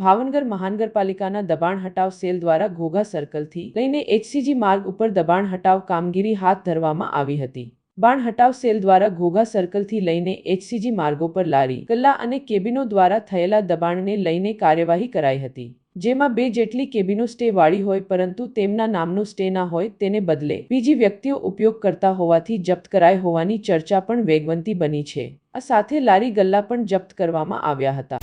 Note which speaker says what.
Speaker 1: ભાવનગર મહાનગરપાલિકાના દબાણ હટાવ સેલ દ્વારા ઘોઘા સર્કલથી લઈને એચસીજી માર્ગ ઉપર દબાણ હટાવ કામગીરી હાથ ધરવામાં આવી હતી. બાણ હટાવ સેલ દ્વારા ઘોઘા સર્કલથી લઈને એચસીજી માર્ગો પર લારી, ગલ્લા અને કેબિનો દ્વારા થયેલા દબાણને લઈને કાર્યવાહી કરાઈ હતી. જેમાં બે જેટલી કેબિનો સ્ટે વાળી હોય પરંતુ તેમના નામનો સ્ટે ના હોય તેને બદલે બીજી વ્યક્તિઓ ઉપયોગ કરતા હોવાથી જપ્ત કરાઈ હોવાની ચર્ચા પણ વેગવંતી બની છે. આ સાથે લારી ગલ્લા પણ જપ્ત કરવામાં આવ્યા હતા.